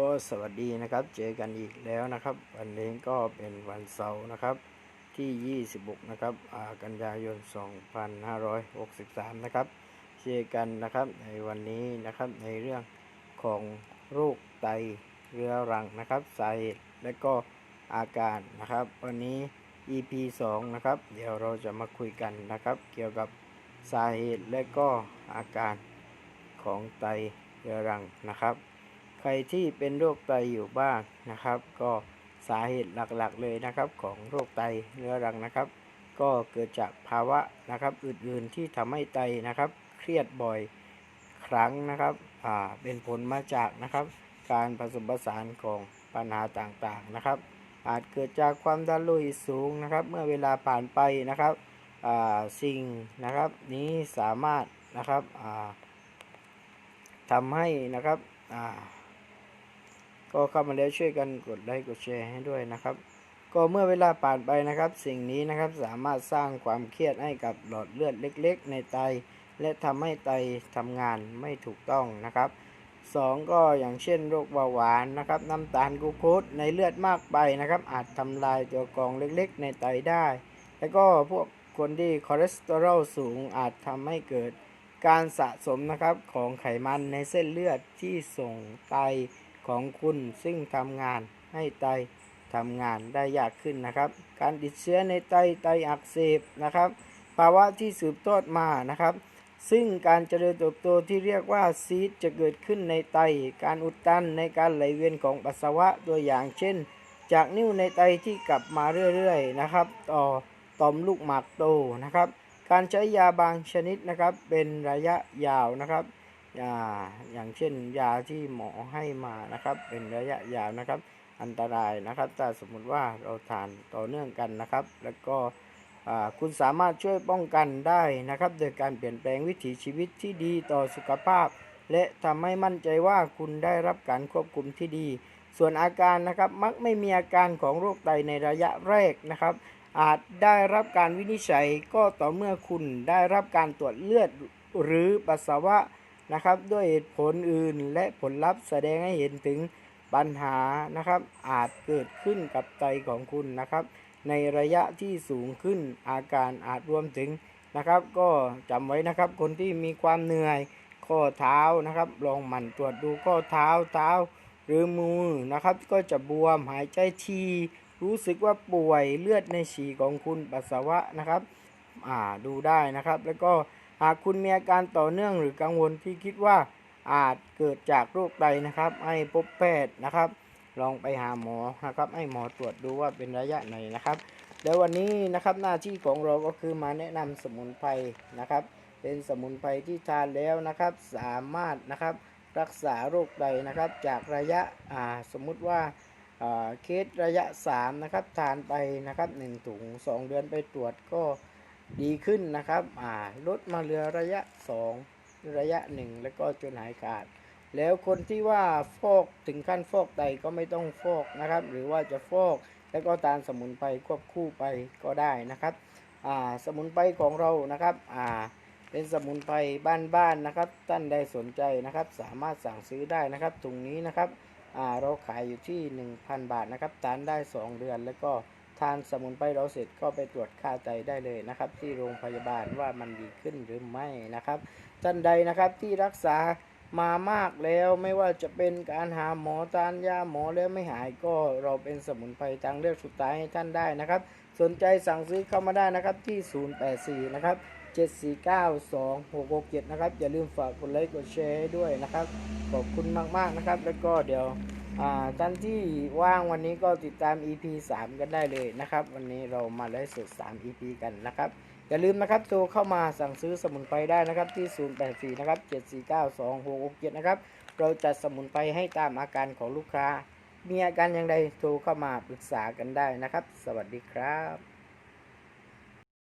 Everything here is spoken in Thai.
ก็สวัสดีนะครับ เจอกันอีกแล้วนะครับ วันนี้ก็เป็นวันเสาร์นะครับ ที่ 26 นะครับกันยายน 2563 นะครับ เจอกันนะครับในวันนี้นะครับในเรื่องของโรคไตเรื้อรังนะครับสาเหตุและก็อาการนะครับ วันนี้ EP 2 นะครับ เดี๋ยวเราจะมาคุยกันนะครับ เกี่ยวกับสาเหตุและก็อาการของไตเรื้อรังนะครับ รที่เป็นโรคไตอยู่บ้างนะครับ ก็สาเหตุหลักๆเลยนะครับของโรคไตเรื้อรังนะครับ ก็เกิดจากภาวะนะครับอื่นๆที่ทำให้ไตนะครับ เครียดบ่อยครั้งนะครับอ่าเป็นผลมาจากนะครับ การผสมผสานของปัญหาต่างๆนะครับ อาจเกิดจากความดันโลหิตสูงนะครับ เมื่อเวลาผ่านไปนะครับสิ่งนะครับนี้สามารถนะครับทำให้นะครับ ก็เข้ามาแล้วช่วยกันกดไลค์กดแชร์ให้ด้วยนะครับ ก็เมื่อเวลาผ่านไปนะครับ สิ่งนี้นะครับสามารถสร้างความเครียดให้กับหลอดเลือดเล็ก ๆ ในไต และทำให้ไตทำงานไม่ถูกต้องนะครับสองก็อย่างเช่นโรคเบาหวานนะครับ น้ำตาลกูโคสในเลือดมากไปนะครับ อาจทำลายตัวกรองเล็กๆ ในไตได้ แล้วก็พวกคนที่คอเลสเตอรอลสูงอาจทำให้เกิดการสะสมนะครับของไขมันในเส้นเลือดที่ส่งไต ของคุณซึ่งทำงานให้ไตทำงานได้ยากขึ้นนะครับ การติดเชื้อในไตไตอักเสบนะครับ ภาวะที่สืบทอดมานะครับ ซึ่งการเจริญเติบโตที่เรียกว่าซีดจะเกิดขึ้นในไต การอุดตันในการไหลเวียนของปัสสาวะตัวอย่างเช่น จากนิ่วในไตที่กลับมาเรื่อยๆนะครับ ต่อต่อมลูกหมากโตนะครับ การใช้ยาบางชนิดนะครับเป็นระยะยาวนะครับ อ่าอย่างเช่นยาที่หมอให้มานะครับ เป็นระยะยาวนะครับ อันตรายนะครับถ้าสมมุติว่าเราทานต่อเนื่องกันนะครับ แล้วก็คุณสามารถช่วยป้องกันได้นะครับ โดยการเปลี่ยนแปลงวิถีชีวิตที่ดีต่อสุขภาพ และทำให้มั่นใจว่าคุณได้รับการควบคุมที่ดี ส่วนอาการนะครับมักไม่มีอาการของโรคไตในระยะแรกนะครับ อาจได้รับการวินิจฉัยก็ต่อเมื่อคุณได้รับการตรวจเลือดหรือปัสสาวะ นะครับ ด้วยเหตุผลอื่นและผลลัพธ์แสดงให้เห็นถึงปัญหานะครับ อาจเกิดขึ้นกับไตของคุณนะครับ ในระยะที่สูงขึ้นอาการอาจรวมถึงนะครับ ก็จำไว้นะครับ คนที่มีความเหนื่อยข้อเท้านะครับ ลองหมั่นตรวจดูข้อเท้าเท้า หรือมือนะครับ ก็จะบวมหายใจทีรู้สึกว่าป่วยเลือดในฉี่ของคุณปัสสาวะนะครับ อ่าดูได้นะครับ แล้วก็ หากคุณมีอาการต่อเนื่องหรือกังวลที่คิดว่าอาจเกิดจากโรคไตนะครับ ให้พบแพทย์นะครับ ลองไปหาหมอนะครับ ให้หมอตรวจดูว่าเป็นระยะไหนนะครับ แล้ววันนี้นะครับหน้าที่ของเราก็คือมาแนะนำสมุนไพรนะครับ เป็นสมุนไพรที่ทานแล้วนะครับ สามารถนะครับรักษาโรคไตนะครับ จากระยะอ่าสมมุติว่าอ่าเคสระยะ3นะครับทานไปนะครับ1ถุง2 เดือนไปตรวจก็ ดีขึ้นนะครับอ่าลดมาเหลือระยะ 2 ระยะ 1 แล้วก็จนหายขาด แล้วคนที่ว่าฟอกถึงขั้นฟอกไตก็ไม่ต้องฟอกนะครับ หรือว่าจะฟอกแล้วก็ตามสมุนไพรควบคู่ไปก็ได้นะครับอ่าสมุนไพรของเรานะครับอ่าเป็นสมุนไพรบ้านๆนะครับท่านใดสนใจนะครับ สามารถสั่งซื้อได้นะครับถุงนี้นะครับอ่าเราขายอยู่ที่ 1,000 บาทนะครับทานได้ 2 เดือนแล้วก็ ทานสมุนไพรเราเสร็จก็ไปตรวจค่าไตได้เลยนะครับ ที่โรงพยาบาลว่ามันดีขึ้นหรือไม่นะครับท่านใดนะครับที่รักษามามากแล้วไม่ว่าจะเป็นการหาหมอทานยาหมอแล้วไม่หายก็เราเป็นสมุนไพรทางเลือกสุดท้ายให้ท่านได้นะครับ สนใจสั่งซื้อเข้ามาได้นะครับที่ 084 นะครับ 7492667 นะครับ อย่าลืมฝากกดไลค์กดแชร์ให้ด้วยนะครับ ขอบคุณมาก ๆ นะครับ แล้วก็เดี๋ยว ท่านที่ว่างวันนี้ก็ติดตาม EP 3 กันได้เลยนะครับ วันนี้เรามาไลฟ์สด3 EP กันนะครับ อย่าลืมนะครับโทรเข้ามาสั่งซื้อสมุนไพรได้นะครับที่ 084 นะครับ 7492667 นะครับ เราจัดสมุนไพรให้ตามอาการของลูกค้า มีอาการอย่างไรโทรเข้ามาปรึกษากันได้นะครับ สวัสดีครับ